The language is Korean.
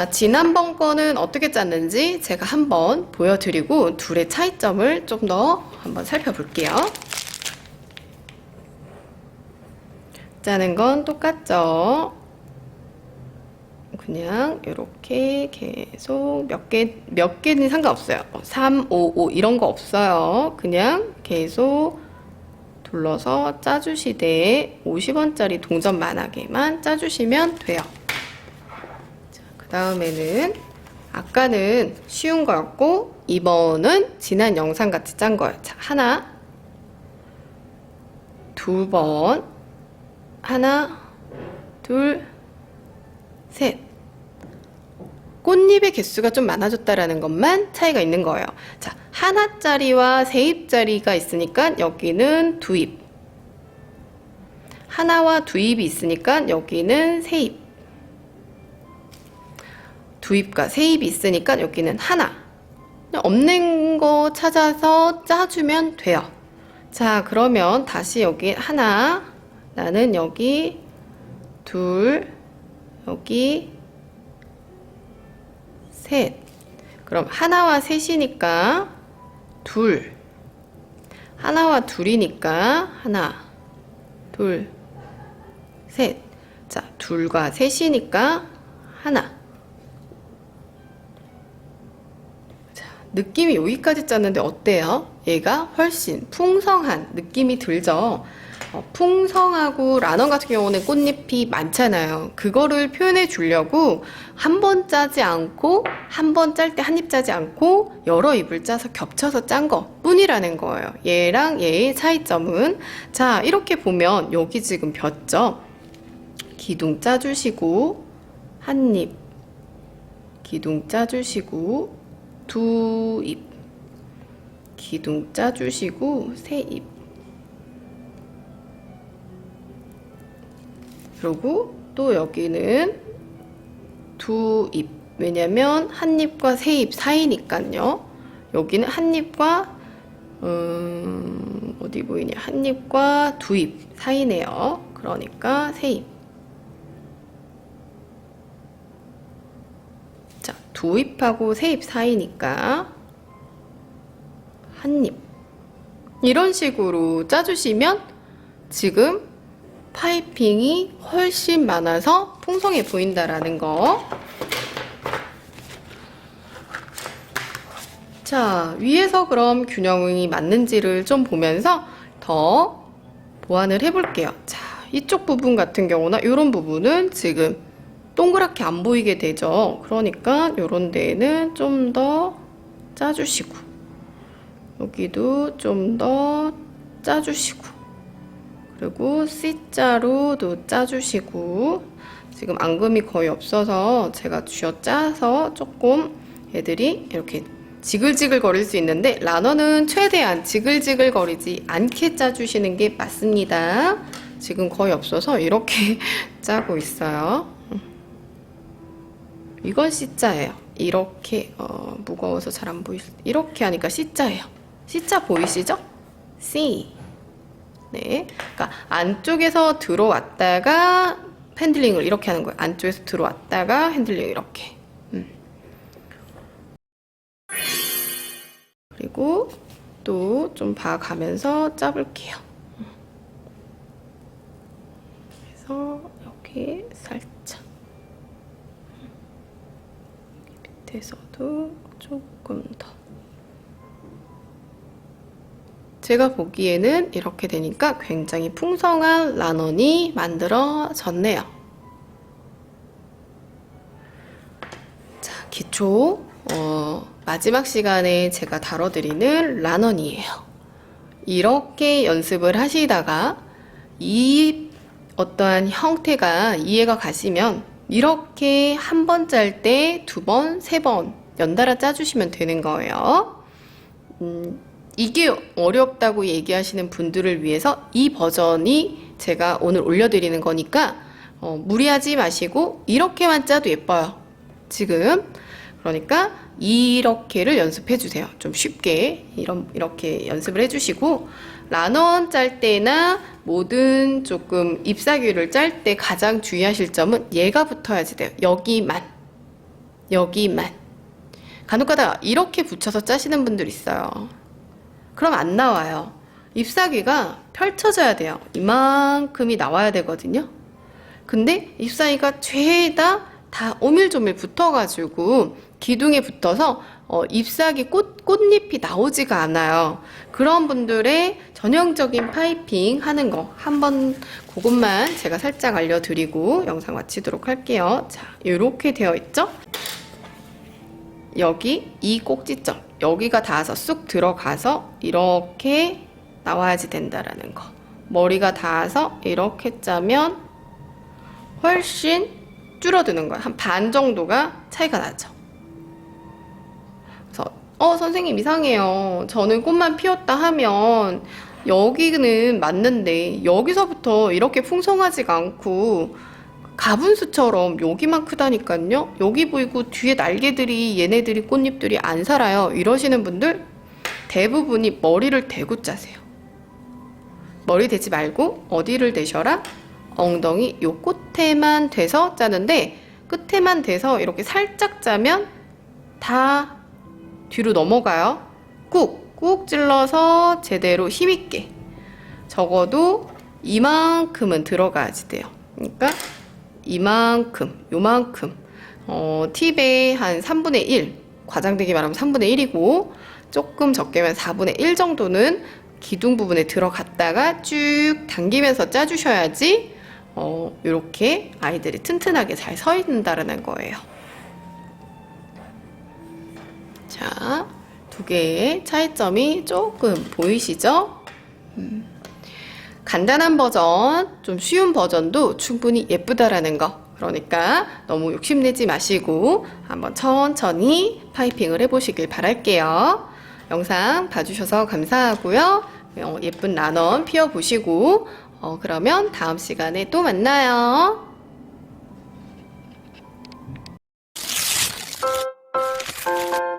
자, 지난번 거는 어떻게 짰는지 제가 한번 보여드리고 둘의 차이점을 좀 더 한번 살펴볼게요. 짜는 건 똑같죠? 그냥 이렇게 계속 몇 개, 몇 개는 상관없어요. 3, 5, 5 이런 거 없어요. 그냥 계속 둘러서 짜주시되 50원짜리 동전 만하게만 짜주시면 돼요. 다음에는 아까는 쉬운 거였고 이번은 지난 영상 같이 짠 거예요. 자, 하나, 두 번, 하나, 둘, 셋. 꽃잎의 개수가 좀 많아졌다라는 것만 차이가 있는 거예요. 자, 하나짜리와 세 잎짜리가 있으니까 여기는 두 잎. 하나와 두 잎이 있으니까 여기는 세 잎. 두 잎과 세 잎이 있으니까 여기는 하나. 없는 거 찾아서 짜주면 돼요. 자, 그러면 다시 여기 하나. 나는 여기 둘. 여기 셋. 그럼 하나와 셋이니까 둘. 하나와 둘이니까 하나, 둘, 셋. 자, 둘과 셋이니까 하나. 느낌이 여기까지 짰는데 어때요? 얘가 훨씬 풍성한 느낌이 들죠? 어, 풍성하고 라넌 같은 경우는 꽃잎이 많잖아요. 그거를 표현해 주려고 한 번 짜지 않고 한 번 짤 때 한 입 짜지 않고 여러 잎을 짜서 겹쳐서 짠 것 뿐이라는 거예요. 얘랑 얘의 차이점은 자 이렇게 보면 여기 지금 벼죠. 기둥 짜주시고 한 입, 기둥 짜주시고 두 입, 기둥 짜주시고 세 입. 그리고 또 여기는 두 잎. 왜냐면 한 잎과 세잎 사이니까요. 여기는 한 잎과 음, 어디 보이냐? 한 잎과 두잎 사이네요. 그러니까 세 잎. 자, 두 잎하고 세잎 사이니까 한 잎. 이런 식으로 짜주시면 지금 파이핑이 훨씬 많아서 풍성해 보인다라는 거. 자, 위에서 그럼 균형이 맞는지를 좀 보면서 더 보완을 해볼게요. 자, 이쪽 부분 같은 경우나 이런 부분은 지금 동그랗게 안 보이게 되죠. 그러니까 이런 데에는 좀 더 짜주시고 여기도 좀 더 짜주시고 그리고 C자로도 짜주시고 지금 앙금이 거의 없어서 제가 쥐어 짜서 조금 애들이 이렇게 지글지글 거릴 수 있는데 라너는 최대한 지글지글 거리지 않게 짜주시는 게 맞습니다. 지금 거의 없어서 이렇게 짜고 있어요. 이건 C자예요. 이렇게 어, 무거워서 잘 안 보이. 이렇게 하니까 C자예요. C자 보이시죠? C. 네. 그러니까 안쪽에서 들어왔다가 핸들링을 이렇게 하는 거예요. 안쪽에서 들어왔다가 핸들링 이렇게. 음. 그리고 또 좀 봐가면서 짜볼게요. 그래서 이렇게 살짝 밑에서도 조금 더. 제가 보기에는 이렇게 되니까 굉장히 풍성한 라넌이 만들어졌네요. 자, 기초 어, 마지막 시간에 제가 다뤄드리는 라넌이에요. 이렇게 연습을 하시다가 이 어떠한 형태가 이해가 가시면 이렇게 한 번 짤 때 두 번, 세 번 연달아 짜주시면 되는 거예요. 음, 이게 어렵다고 얘기하시는 분들을 위해서 이 버전이 제가 오늘 올려드리는 거니까 어, 무리하지 마시고 이렇게만 짜도 예뻐요. 지금 그러니까 이렇게를 연습해 주세요. 좀 쉽게 이런 이렇게 연습을 해 주시고 라넌 짤 때나 모든 조금 잎사귀를 짤 때 가장 주의하실 점은 얘가 붙어야지 돼요. 여기만 여기만. 간혹 가다 이렇게 붙여서 짜시는 분들 있어요. 그럼 안 나와요. 잎사귀가 펼쳐져야 돼요. 이만큼이 나와야 되거든요. 근데 잎사귀가 죄다 다 오밀조밀 붙어가지고 기둥에 붙어서 어, 잎사귀 꽃, 꽃잎이 나오지가 않아요. 그런 분들의 전형적인 파이핑 하는 거 한번 그것만 제가 살짝 알려드리고 영상 마치도록 할게요. 자, 이렇게 되어 있죠? 여기 이 꼭지점 여기가 닿아서 쑥 들어가서 이렇게 나와야지 된다라는 거. 머리가 닿아서 이렇게 짜면 훨씬 줄어드는 거예요. 한 반 정도가 차이가 나죠. 그래서 어 선생님 이상해요. 저는 꽃만 피웠다 하면 여기는 맞는데 여기서부터 이렇게 풍성하지가 않고 가분수처럼 여기만 크다니까요. 여기 보이고 뒤에 날개들이 얘네들이 꽃잎들이 안 살아요. 이러시는 분들 대부분이 머리를 대고 짜세요. 머리 대지 말고 어디를 대셔라? 엉덩이 요 끝에만 대서 짜는데 끝에만 대서 이렇게 살짝 짜면 다 뒤로 넘어가요. 꾹, 꾹 찔러서 제대로 힘있게. 적어도 이만큼은 들어가야지 돼요. 그러니까 이만큼, 요만큼. 어, 팁의 한 3분의 1. 과장되게 말하면 3분의 1이고, 조금 적게면 4분의 1 정도는 기둥 부분에 들어갔다가 쭉 당기면서 짜주셔야지, 어, 요렇게 아이들이 튼튼하게 잘 서 있는다라는 거예요. 자, 두 개의 차이점이 조금 보이시죠? 음. 간단한 버전, 좀 쉬운 버전도 충분히 예쁘다라는 거. 그러니까 너무 욕심내지 마시고 한번 천천히 파이핑을 해보시길 바랄게요. 영상 봐주셔서 감사하고요. 어, 예쁜 라넌 피워보시고 어, 그러면 다음 시간에 또 만나요. you